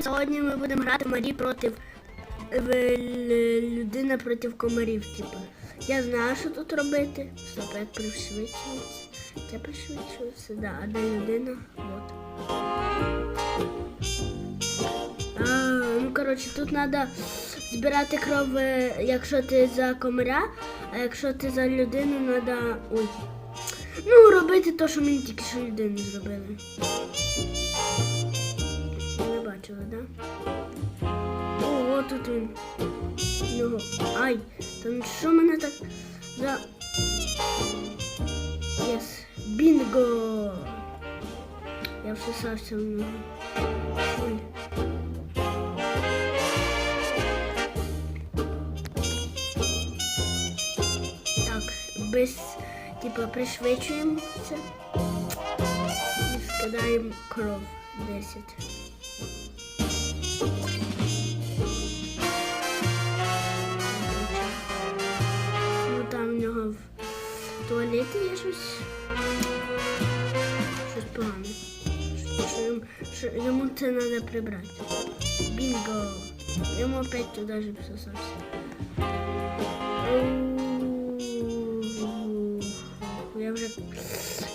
Сьогодні ми будемо грати Марі проти людина проти комарів. Типу. Я знаю, що тут робити. Стоп, як пришвидшується. Це пришвидшується, да, а де людина? Вот. А, ну коротше, тут треба збирати кров, е, якщо ти за комаря, а якщо ти за людину, треба. Ой. Ну, робити те, що мені тільки що людину зробили. Не бачила, да? О, тут він. Його. Ай, там що мене так за. Єс. Бінго! Я всосався в нього. Ой. Так, без, типа, пришвидшуємо це. І скидаємо кров 10. Туалеті є щось. Щось погане. Що що йому це треба прибрати. Бінго! Йому опять туди ж всосався. Я вже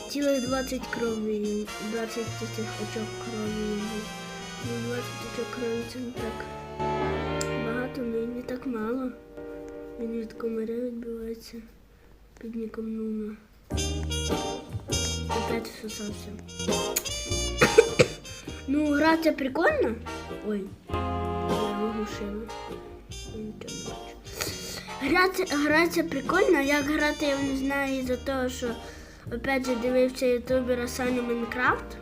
цілих 20 крові, 20 цих очок крові. Під ніком Нуна. Опять всосався. ну, гра прикольно. Ой, я оглушила. Я прикольно. не бачу. Гра ця, гра ця прикольна, як грати я не знаю із-за того, що опять же дивився ютубера Саню Майнкрафт.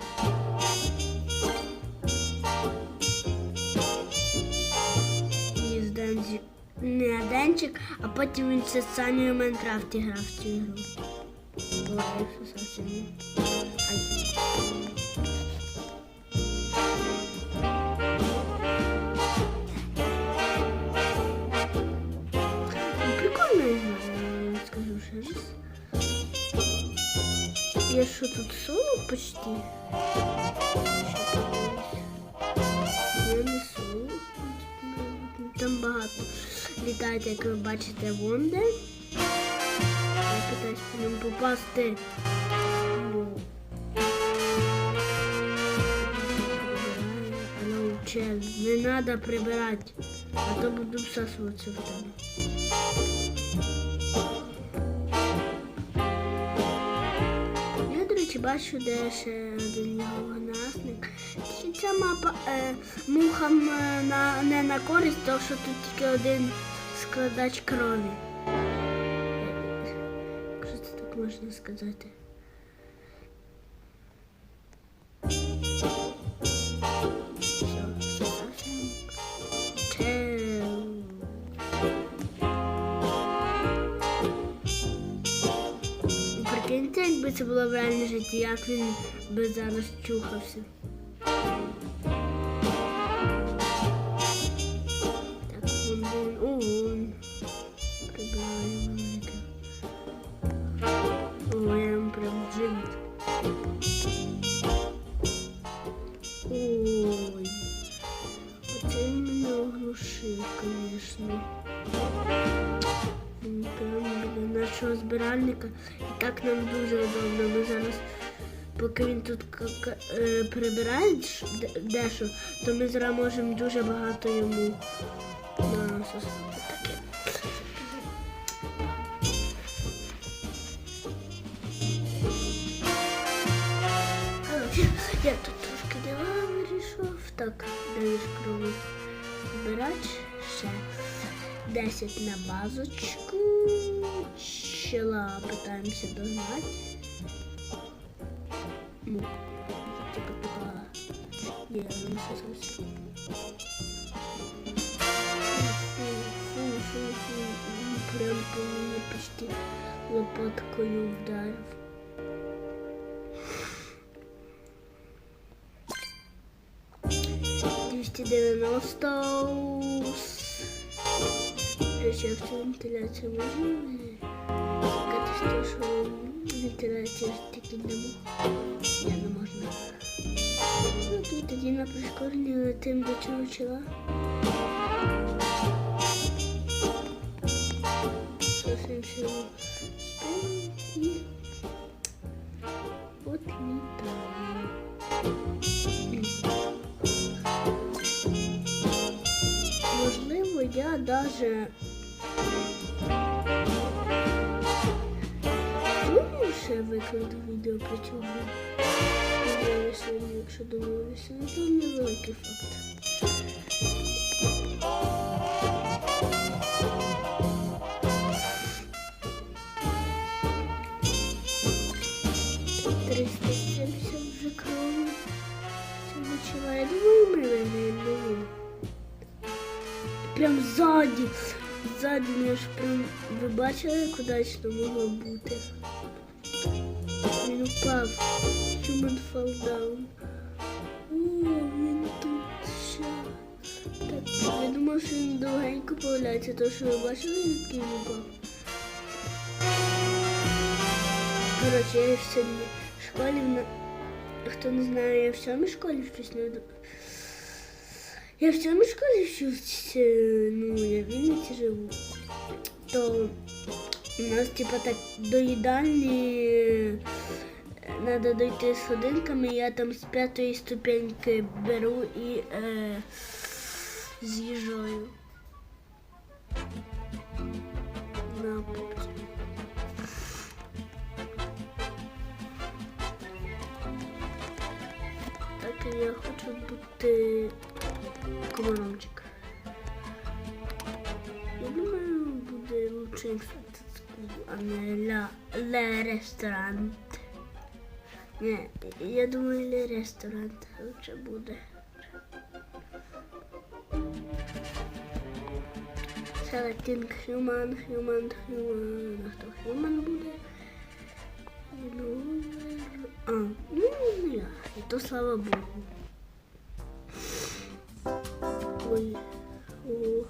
Не а потім він ще з Санєю в Майнкрафті грав в цю ігру. Ой, все зовсім ігра, я скажу ще раз. Я що тут соло почти? Літають, як ви бачите, вонде. Я питаюсь по ньому попасти. Ну. Ну, не треба прибирати, а то буду всасуватися в тебе. Речі, бачу, де ще один. Тільки ця мапа е, мухам на, не на користь, тому що тут тільки один складач крові. Якщо це так можна сказати. Прикиньте, якби це було в реальному житті, як він би зараз чухався. Нашого. І так нам дуже удобно. Ми зараз, поки він тут е, прибирає дещо, то ми зараз можемо дуже багато йому насосати таке. Я тут трошки дела вирішив. Так, даєш крові збирати ще 10 на базочку. Щела питаємося догнати. Ну, типа така. Є, не зовсім. Фу, фу, фу, фу. Прям по мені почти лопаткою вдарив. Двісті дев'яносто. Речі, в цю вентиляцію сказати, що тільки для мух. Я не можна. Окей, тоді на прискоренні летим до чучела. Зовсім силу і отлітаємо. Можливо, я даже Що я відео про цього. Сьогодні, якщо домовлюся, ну то невеликий факт. Триста вже крові. Це почала. Я думаю, ми винні. Прям ззаді. Ззаді я ж прям ви бачили, як удачно могло бути. Він упав. Human fall down. О, він тут ще. Так, я думав, що він довгенько появляється, то що ви бачили, як він упав. Коротше, я в сьогодні в школі, на- хто не знає, я в сьомій школі вчусь не я в сьомій школі вчусь, е, ну, я в живу. То у нас, типа, так до треба дойти з годинками, я там з п'ятої ступеньки беру і е, з'їжджаю. На попці. Так я хочу бути комаромчик. Я думаю, буде лучше а не ля, ле ресторант. Ні, я думаю, ле ресторант лучше буде. Selecting human, human, human. А хто human буде? Ну, а, ну, я. І то слава Богу. Ой. О.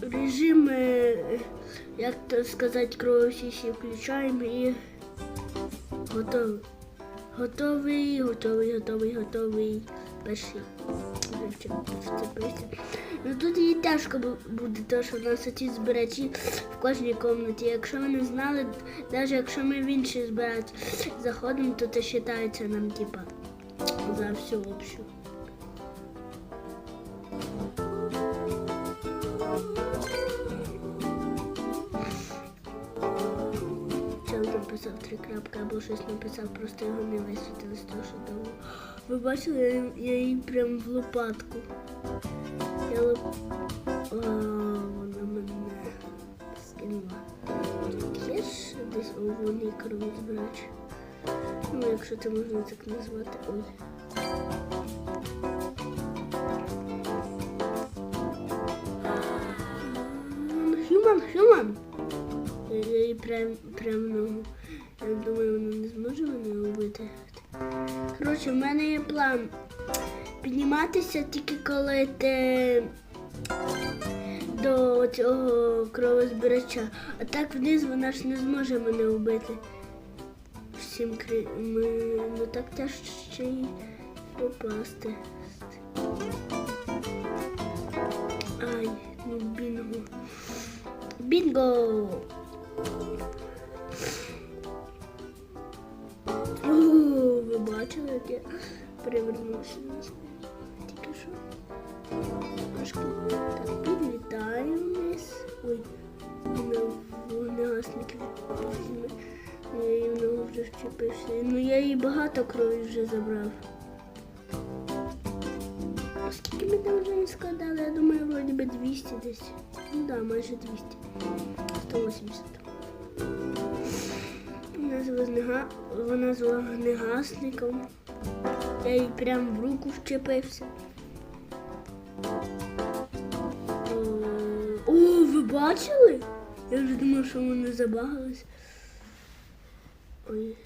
Режим, е, як то сказати, кровосісі включаємо і готовий. Готовий, готовий, готовий, готовий. Перший. Ну тут і тяжко буде, тому що в нас ці збирачі в кожній кімнаті. Якщо ви не знали, навіть якщо ми в інші збирати заходимо, то це вважається нам, типа, за всю общу. Написав три крапки або щось написав, просто його не висвітили з того, що довго. Ви бачили, я, її прям в лопатку. Я лоп... А, вона мене скинула. Є ж десь у волі кровозбирач? Ну, якщо це можна так назвати. Ой. Хюман! Я я її прям, прям ногу. Я думаю, вона не зможе мене вбити. Коротше, в мене є план підніматися тільки коли ти до цього кровозбирача. А так вниз вона ж не зможе мене вбити. Всім кри... ми... Ну так тяжче й попасти. Ай, ну бінго. Бінго! Бачили, як я перевернувся на спину? Тільки що. Трошки так підлітаю вниз. Ой, на вогнегасник візьме. Я її в ногу вже вчепився. Ну я їй багато крові вже забрав. Скільки ми там вже не складали? Я думаю, вроді би 200 десь. Ну да, майже 200. 180. Вона з. Вогнегасником. Я їй прям в руку вчепився. О, О, ви бачили? Я вже думав, що воно забагалось. Ой.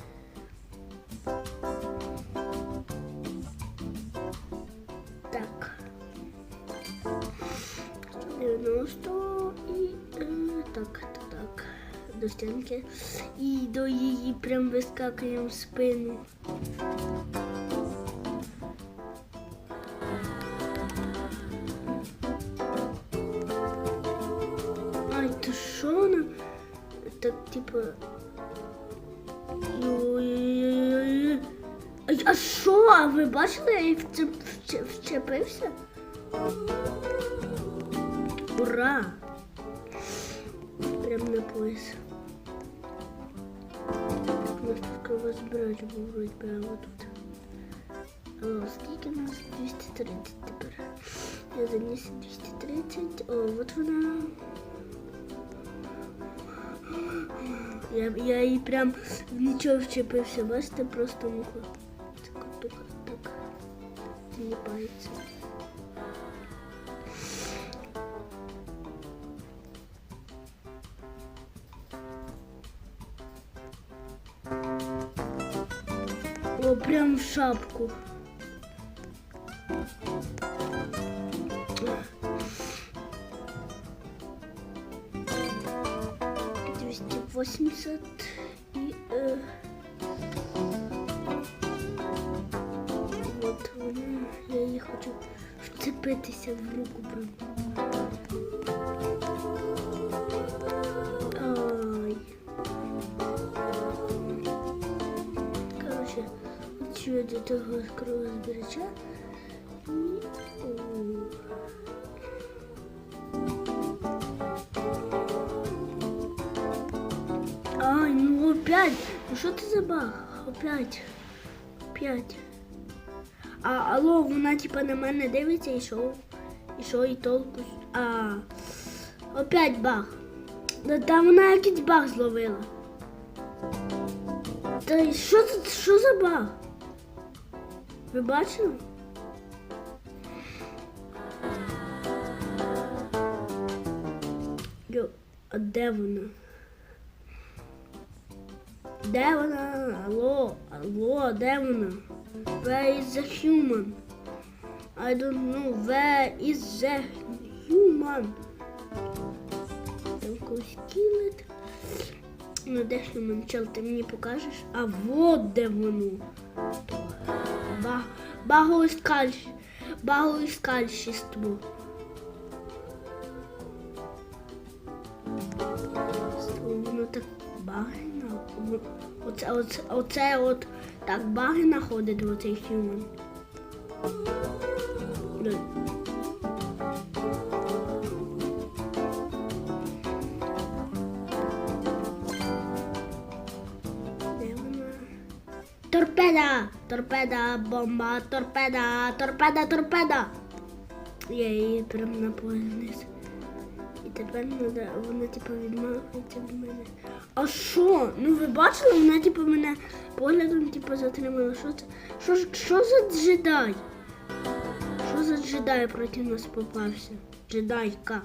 До стінки і до її прям вискакуємо в спину. Ай, то що вона? Так, типу. А що? А ви бачили, вчеп- вчепився? Ура! Прям на пояс. У нас тут кого збирати був вроді прямо тут. О, скільки у нас 230 тепер. Я заніс 230. О, от вона. Я, я їй прям в нічого вчепився, бачите, просто муха. Так, так, так. Зліпається. Шапку. Двести восемьдесят и э, вот вона, я її хочу вцепитися в руку прям. От до того кровозбирача. Ай, ну опять. Ну що це за баг? Опять. Опять. А алло, вона типа на мене дивиться і що? І що і толку? А. Опять баг. Да там вона якийсь баг зловила. Та що це що за баг? Ви бачили? Йо, а де вона? Де вона? Алло, алло, де вона? Where is the human? I don't know. Where is the human? Кілить. Ну, де human? Чел, ти мені покажеш? А вот де воно. Ба багоіскальщ... Багоіскальщиство. Воно так баги на... Оце, оце, оце от так багина ходить в оцей human. Торпеда! Бомба, торпеда, торпеда, торпеда. Я її прям на вниз. І тепер вона, типу відмахується від мене. А що? Ну ви бачили, вона типу мене поглядом типу затримала. Що це? Що, що за джедай? Що за джедай проти нас попався? Джедайка.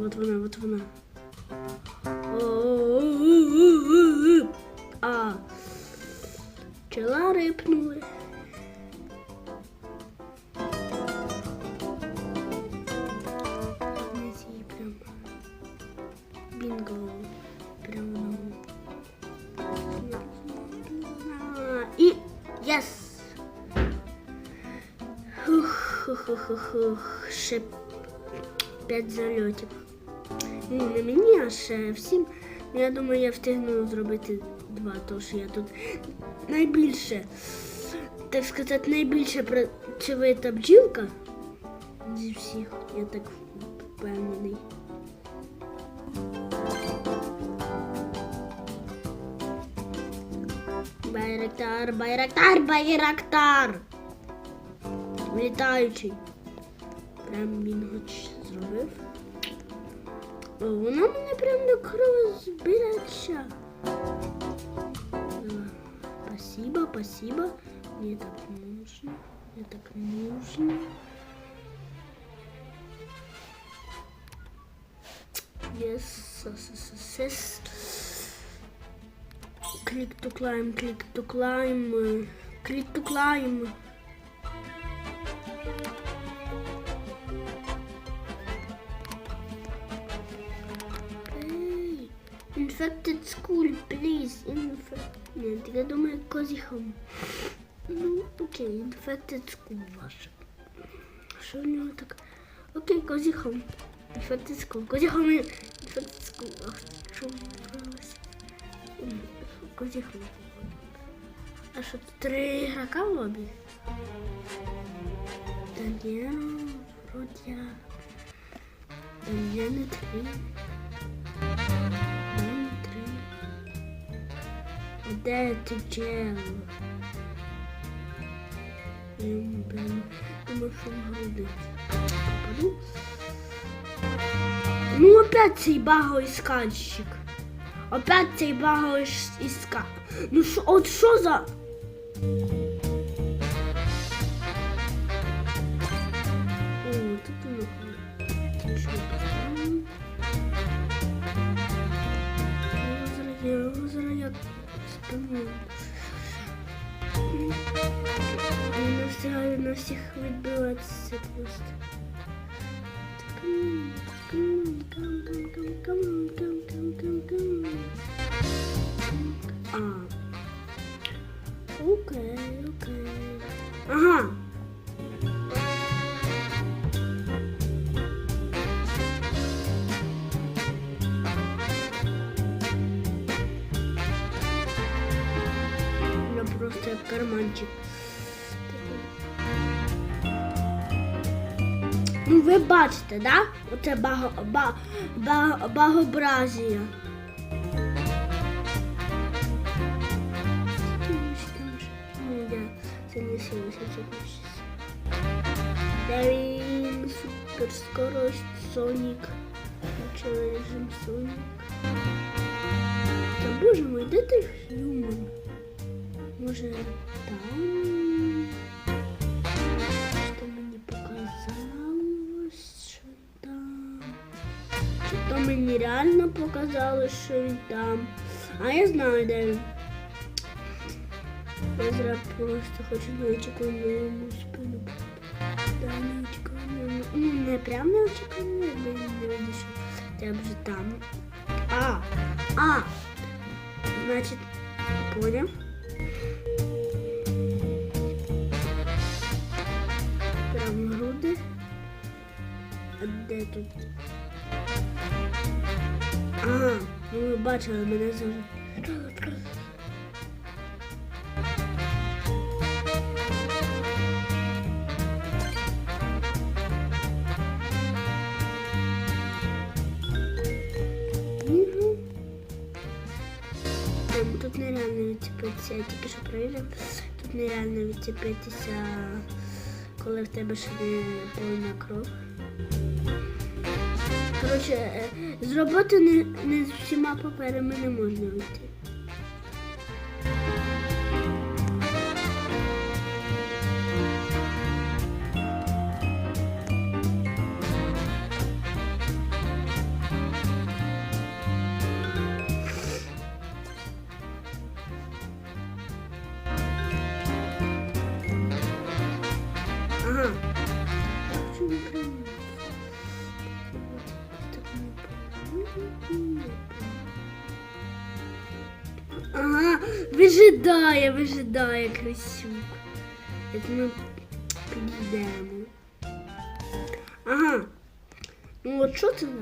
От вона, от вона. А. Пчела рипнули. Ну. І єс! Хух-хух-хух-хух. Ще п'ять зальотів. Ну, не мені, а ще всім. Ну, Я думаю, я встигну зробити два, тож я тут найбільше, так сказати, найбільше працьовита бджілка зі всіх, я так впевнений. Байрактар, байрактар, байрактар! Літаючий. Прям він хоч зробив. Вона мене прям до кровозбирача. Е, Спасибо, спасибо. Мне так нужно. Мне так нужно. Yes, yes, yes, yes. Click to climb, click to climb, uh, click to climb. Infected school, please. Infect... Нет, я думаю, козіхом. Ну, окей, infected school ваше. Що в нього так? Окей, козіхом. Infected school. Козіхом і infected school. Ах, що вибралося? Козіхом. А що, три ігрока в лобі? Та ні, вроді я... Та ні, не три. dead to jail. And then the mushroom holiday. Ну опять цей багоіскальщик. Опять цей багоіскальщик. Ну шо, от що за... А. Окей, окей. Ага. Я просто карманчик. Ви бачите, да? Оце баго, ба, ба, багобразія. Ну, це не сила, Де він суперскорость Сонік. Включили режим Сонік. Та боже мой, де ти Хьюман? Може там? То мені реально показалось, що він там? А я знаю, де він. Я зараз просто хочу неочікувано йому спину. Да, неочікувано. Ну, не прям неочікувано, якби він не вийшов. Це вже там. А! А! Значить, поняв? Прям груди. А де тут? Ага, ви бачили мене. Ем, Тут нереально відцепитися, я тільки що перевірив. Тут нереально відцепитися, коли в тебе ще не повна кров. Коротше, е, з роботи не, не з всіма паперами не можна вийти. Ага. Чому вижидає, вижидає Крисюк. Як ми підійдемо. Ага. Ну от що це за?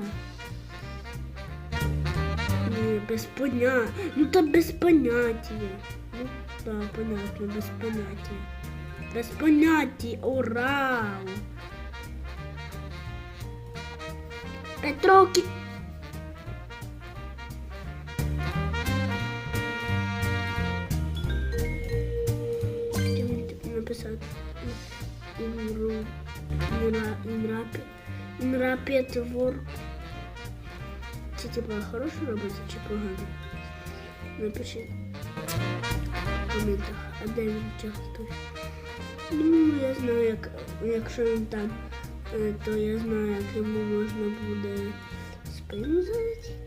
Ні, без поняття. Ну та без поняття. Ну, так, понятно, без поняття. Без поняття, ура! Петроки. Написати. Інру. Інра. Інрапі. Інрапетвор. Це типа хороша робота чи погано? Напиши в коментах. А де він? Ну, я знаю, як, якщо він там, е, то я знаю, як йому можна буде спину залетіти.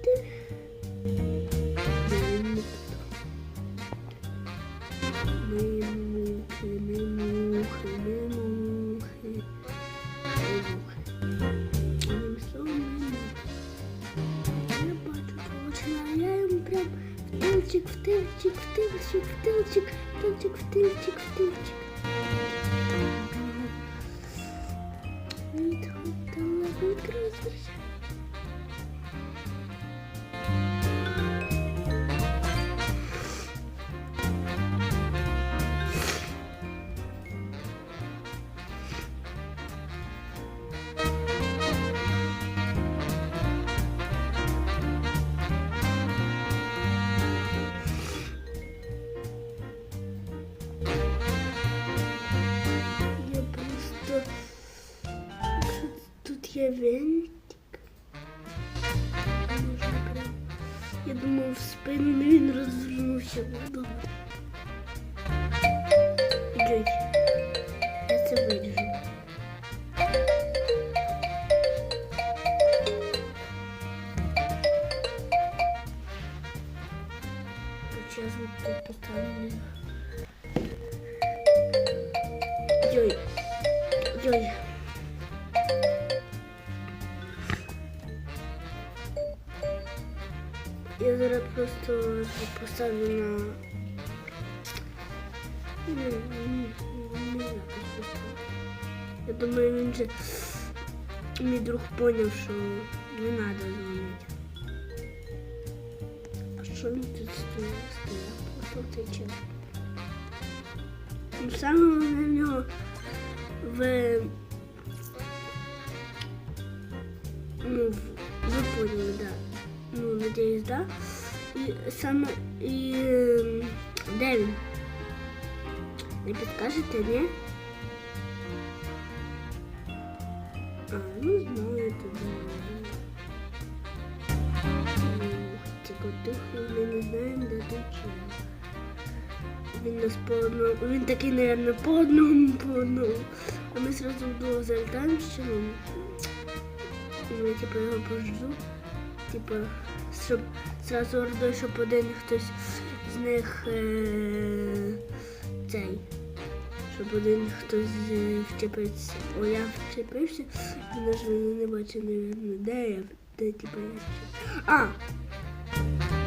Тут поставлю на. Ні, ні, ні, якось поставлю. Я думаю, він же мій друг поняв, що не треба дзвонити. А що він тут стоїть? Стоїть. Просто цей час. Ну, Саме головне в нього в ну, в- ви поняли, да. Ну, надеюсь, да. І саме і ем, де він? Не підкажете, ні? А, ну знаю. Тільки ми не знаємо, де тут. Він нас по одному. Він такий, наверное, по одному, по одному. А ми сразу вдвох залітаємо з чолом. І я типу його пожду. Типу, щоб сразу ордою, щоб один хтось з них е- цей. Щоб один хтось е, вчепився. О, я вчепився, але ж вони не бачить, наверное, де я, де типу я вчепився. А!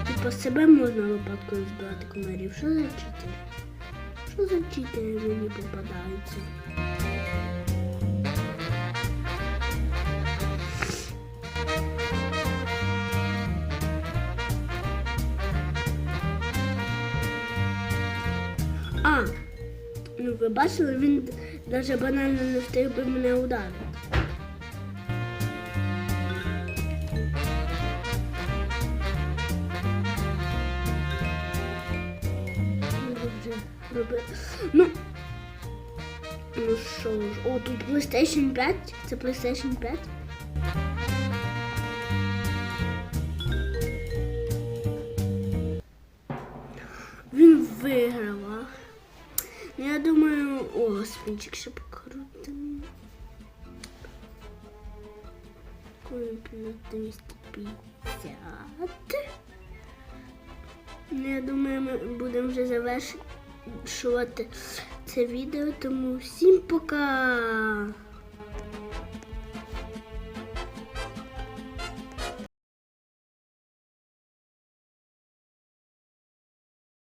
Типу себе можна випадково збирати комарів. Що за читер? Що за читери мені попадаються? Ви бачили, він навіть банально не встиг би мене ударити. Ну, Ну, що ж, о, тут PlayStation 5, це PlayStation 5. Думаю, о, спінчик ще покрутимо. Куплю 250. Ну, я думаю, ми будемо вже завершувати це відео, тому всім пока!